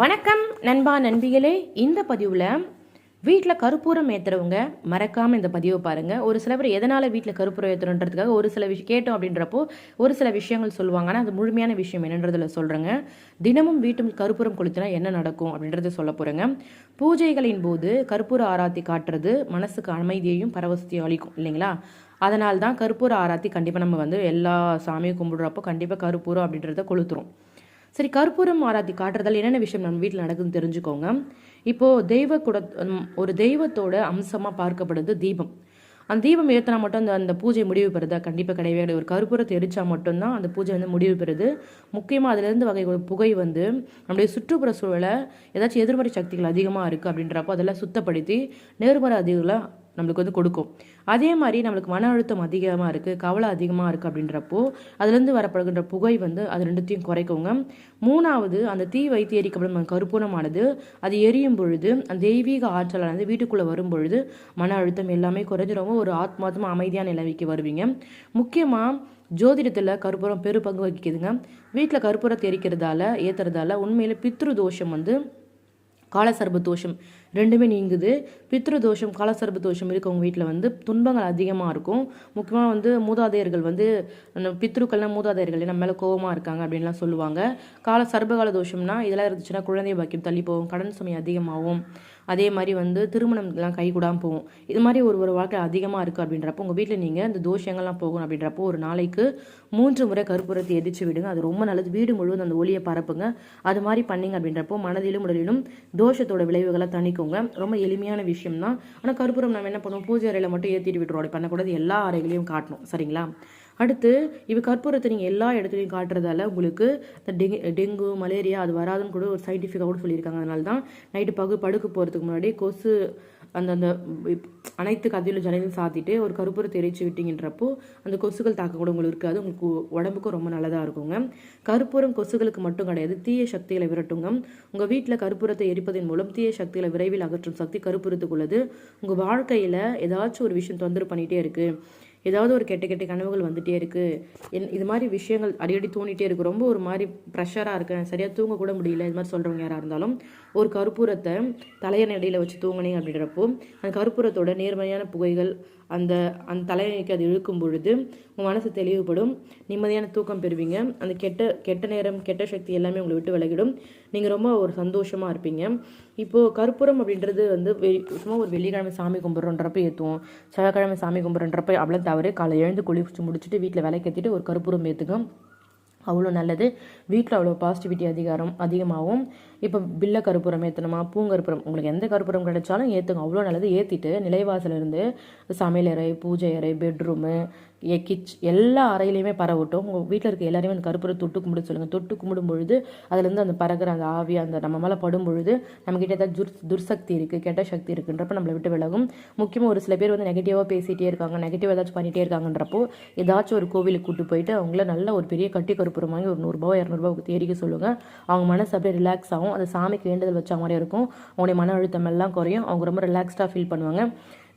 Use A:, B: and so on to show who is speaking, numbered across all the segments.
A: வணக்கம் நண்பா நண்பிகளே. இந்த பதிவில் வீட்டில் கருப்பூரம் ஏற்றுறவங்க மறக்காமல் இந்த பதிவை பாருங்கள் ஒரு சில பேர் எதனால் வீட்டில் கருப்பூரம் ஏற்றணுன்றதுக்காக ஒரு சில விஷயம் கேட்டோம் அப்படின்றப்போ ஒரு சில விஷயங்கள் சொல்லுவாங்க. ஆனால் அது முழுமையான விஷயம் என்னன்றதில் சொல்கிறேங்க தினமும் வீட்டில் கருப்பூரம் கொளுத்தினா என்ன நடக்கும் அப்படின்றத சொல்ல போகிறேங்க பூஜைகளின் போது கற்பூர ஆராத்தி காட்டுறது மனசுக்கு அமைதியையும் பரவசத்தையும் அளிக்கும் இல்லைங்களா? அதனால்தான் தான் கற்பூர ஆராத்தி கண்டிப்பாக நம்ம வந்து எல்லா சாமியும் கும்பிடுறப்போ கண்டிப்பாக கருப்பூரம் அப்படின்றத கொளுத்துறோம். சரி கற்பூரம் ஆராத்தி காட்டுறதால என்னென்ன விஷயம் நம்ம வீட்டில் நடக்குதுன்னு தெரிஞ்சுக்கோங்க. இப்போது தெய்வ குட ஒரு தெய்வத்தோட அம்சமாக பார்க்கப்படுது தீபம். அந்த தீபம் ஏற்றினா மட்டும் அந்த அந்த பூஜை முடிவு பெறுதா? கண்டிப்பாக கிடையவே கிடையாது ஒரு கற்பூரத்தை எரிச்சா மட்டும்தான் அந்த பூஜை வந்து முடிவு பெறுது. முக்கியமாக அதுலேருந்து வகை புகை வந்து நம்முடைய சுற்றுப்புற சூழலை ஏதாச்சும் எதிர்மறை சக்திகள் அதிகமாக இருக்குது அப்படின்றப்போ அதெல்லாம் சுத்தப்படுத்தி நேர்மறை அதிகளை நம்மளுக்கு வந்து கொடுக்கும். அதே மாதிரி நம்மளுக்கு மன அழுத்தம் அதிகமாக இருக்குது கவலை அதிகமாக இருக்குது அப்படின்றப்போ அதுலேருந்து வரப்படுகின்ற புகை வந்து அது ரெண்டுத்தையும் குறைக்குங்க. மூணாவது அந்த தீ வைத்து எரிக்கப்படும் அந்த கற்பூரமானது அது எரியும் பொழுது அந்த தெய்வீக ஆற்றலானது வீட்டுக்குள்ளே வரும் பொழுது மன அழுத்தம் எல்லாமே குறைஞ்சிரும். ஒரு ஆத்மாத்மா அமைதியான நிலைமைக்கு வருவீங்க. முக்கியமாக ஜோதிடத்தில் கற்பூரம் பெரு பங்கு வகிக்குதுங்க. வீட்டில் கற்பூரத்தை எரிக்கிறதால ஏற்றுறதால உண்மையில் பித்ரு தோஷம் வந்து காலசர்ப தோஷம் ரெண்டுமே நீங்குது. பித்ரு தோஷம் காலசர்ப தோஷம் இருக்கவங்க வீட்டில் வந்து துன்பங்கள் அதிகமாக இருக்கும். முக்கியமாக வந்து மூதாதையர்கள் வந்து அந்த பித்ருக்கள்லாம் மூதாதையர்கள் நம்ம மேலே கோவமாக இருக்காங்க அப்படின்லாம் சொல்லுவாங்க. கால சர்பகால தோஷம்னா இதெல்லாம் இருந்துச்சுன்னா குழந்தை பாக்கியம் தள்ளி போகும் கடன் சுமை அதிகமாகும். அதே மாதிரி வந்து திருமணம்லாம் கைகூடாமல் போகும். இது மாதிரி ஒரு ஒரு வாழ்க்கை அதிகமாக இருக்குது அப்படின்றப்போ உங்கள் வீட்டில் நீங்கள் இந்த தோஷங்கள்லாம் போகணும் அப்படின்றப்போ ஒரு நாளைக்கு மூன்று முறை கற்பூரத்தை எதிர்த்து விடுங்க. அது ரொம்ப நல்லது. வீடு முழுவதும் அந்த ஒளியை பரப்புங்க. அது மாதிரி பண்ணிங்க அப்படின்றப்போ மனதிலும் உடலிலும் தோஷத்தோட விளைவுகளை தணிக்குங்க. ரொம்ப எளிமையான விஷயம் தான் ஆனால் கற்பூரம் நம்ம என்ன பண்ணுவோம்? பூஜை அறையில் மட்டும் ஏற்றிட்டு விட்டுருவோம். அப்படி பண்ணக்கூடாது. எல்லா அறைகளையும் காட்டணும். சரிங்களா? அடுத்து இவ கற்பூரத்தை நீங்கள் எல்லா இடத்துலையும் காட்டுறதால உங்களுக்கு இந்த டெங்கு டெங்கு மலேரியா அது வராதுன்னு கூட ஒரு சயின்டிஃபிக்காக கூட சொல்லியிருக்காங்க. அதனால தான் நைட்டு பகு படுக்க போகிறதுக்கு முன்னாடி கொசு அந்த அந்த அனைத்து கதையிலும் ஜனையும் சாத்திட்டு ஒரு கற்பூரத்தை எரிச்சு விட்டீங்கன்றப்போ அந்த கொசுக்கள் தாக்க கூட உங்களுக்கு இருக்காது. உங்களுக்கு உடம்புக்கும் ரொம்ப நல்லதாக இருக்குங்க. கற்பூரம் கொசுகளுக்கு மட்டும் கிடையாது தீய சக்திகளை விரட்டுங்க. உங்கள் வீட்டில் கற்பூரத்தை எரிப்பதன் மூலம் தீய சக்திகளை விரைவில் அகற்றும் சக்தி கற்பூரத்துக்கு உள்ளது. உங்கள் வாழ்க்கையில் ஏதாச்சும் ஒரு விஷயம் தொந்தரவு பண்ணிகிட்டே இருக்குது ஏதாவது ஒரு கெட்ட கெட்ட கனவுகள் வந்துட்டே இருக்கு. என் இது மாதிரி விஷயங்கள் அடிக்கடி தோணிட்டே இருக்கு. ரொம்ப ஒரு மாதிரி ப்ரெஷராக இருக்கேன். சரியாக தூங்க கூட முடியல. இது மாதிரி சொல்கிறவங்க யாராக இருந்தாலும் ஒரு கற்பூரத்தை தலையணையில் வச்சு தூங்கினீங்க அப்படின்றப்போ அந்த கற்பூரத்தோட நேர்மையான புகைகள் அந்த அந்த தலையணைக்கு அது இழுக்கும் பொழுது உங்கள் மனசு தெளிவுபடும். நிம்மதியான தூக்கம் பெறுவீங்க. அந்த கெட்ட கெட்ட நேரம் கெட்ட சக்தி எல்லாமே உங்களை விட்டு விலகிடும். நீங்கள் ரொம்ப ஒரு சந்தோஷமாக இருப்பீங்க. இப்போது கற்பூரம் அப்படின்றது வந்து வெ- சும்மா ஒரு வெள்ளிக்கிழமை சாமி கும்பிட்றோன்றப்ப ஏற்றுவோம் செவ்வாய்க்கிழமை சாமி கும்பிட்றன்றப்ப அவ்வளோ தவறு. காலை எழுந்து குளிச்சு முடிச்சுட்டு வீட்டில் விளக்கேற்றிட்டு ஒரு கற்பூரம் ஏற்றுக்கும் அவ்வளோ நல்லது. வீட்டில் அவ்வளோ பாசிட்டிவிட்டி அதிகாரம் அதிகமாகும். இப்போ பில்ல கருப்புரம் ஏற்றணுமா பூங்கருப்புரம். உங்களுக்கு எந்த கருப்புரம் கிடைச்சாலும் ஏற்றுங்க அவ்வளோ நல்லது. ஏற்றிட்டு நிலைவாசல்ல இருந்து சமையலறை பூஜை அறை பெட்ரூமு கிச் எல்லா அறையிலையுமே பரவட்டும். உங்கள் வீட்டில் இருக்க எல்லாரையுமே அந்த கருப்புரம் தொட்டு கும்பிட சொல்லுங்கள் தொட்டு கும்பிடும் பொழுது அதுலேருந்து அந்த பறக்கிற அந்த ஆவி அந்த நம்ம மேலே படும் பொழுது நம்மக்கிட்ட ஏதாவது துர் துர்சக்தி இருக்குது கெட்ட சக்தி இருக்குன்றப்ப நம்மளை விட்டு விலகும். முக்கியமாக ஒரு சில பேர் வந்து நெகட்டிவாக பேசிகிட்டே இருக்காங்க நெகட்டிவ் ஏதாச்சும் பண்ணிகிட்டே இருக்காங்கன்றப்போ ஏதாச்சும் ஒரு கோவிலுக்கு கூட்டு போயிட்டு அவங்கள நல்ல ஒரு பெரிய கட்டி கருப்புரம் வாங்கி ஒரு நூறுரூபா இரநூறுபா தேடிக்க சொல்லுங்கள் அவங்க மனசு அப்படியே ரிலாக்ஸ் ஆகும். அது சாமிக்கு வேண்டுதல் வச்ச மாதிரி இருக்கும். அவங்களுடைய மன அழுத்தம் எல்லாம் குறையும். அவங்க ரொம்ப ரிலாக்ஸ்டாக ஃபீல் பண்ணுவாங்க.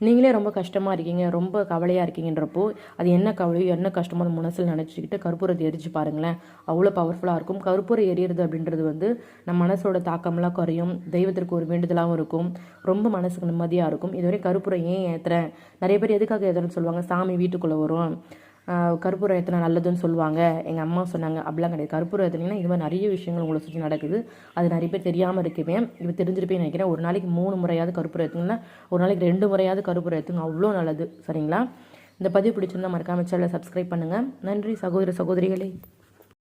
A: நீங்களே ரொம்ப கஷ்டமாக இருக்கீங்க ரொம்ப கவலையாக இருக்கீங்கன்றப்போ அது என்ன கவலையோ என்ன கஷ்டமோ அது மனசில் நினச்சிக்கிட்டு கற்பூரத்தை எரிச்சு பாருங்களேன். அவ்வளோ பவர்ஃபுல்லாக இருக்கும். கற்பூரம் எரியறது அப்படின்றது வந்து நம்ம மனசோட தாக்கம்லாம் குறையும். தெய்வத்திற்கு ஒரு வேண்டுதலாகவும் இருக்கும். ரொம்ப மனசுக்கு நிம்மதியாக இருக்கும். இதுவரை கற்பூரம் ஏன் ஏற்றுறேன் நிறைய பேர் எதுக்காக ஏற்றுறேன்னு சொல்லுவாங்க. சாமி வீட்டுக்குள்ளே வரும் கற்பூரம் ஏற்றினா நல்லதுன்னு சொல்லுவாங்க. எங்கள் அம்மா சொன்னாங்க அப்படிலாம் கிடையாது. கற்பூரம் ஏற்றினீங்கன்னா இது மாதிரி நிறைய விஷயங்கள் உங்களை சுற்றி நடக்குது. அது நிறைய பேர் தெரியாமல் இருக்குமே. இப்போ தெரிஞ்சிருப்பேன் நினைக்கிறேன். ஒரு நாளைக்கு மூணு முறையாவது கற்பூரம் ஏற்றுங்கன்னா ஒரு நாளைக்கு ரெண்டு முறையாவது கற்பூரம் ஏற்றுங்க அவ்வளோ நல்லது. சரிங்களா? இந்த பதிவு பிடிச்சிருந்தா மறக்காமல் சேனலை சப்ஸ்கிரைப் பண்ணுங்கள் நன்றி சகோதர சகோதரிகளே.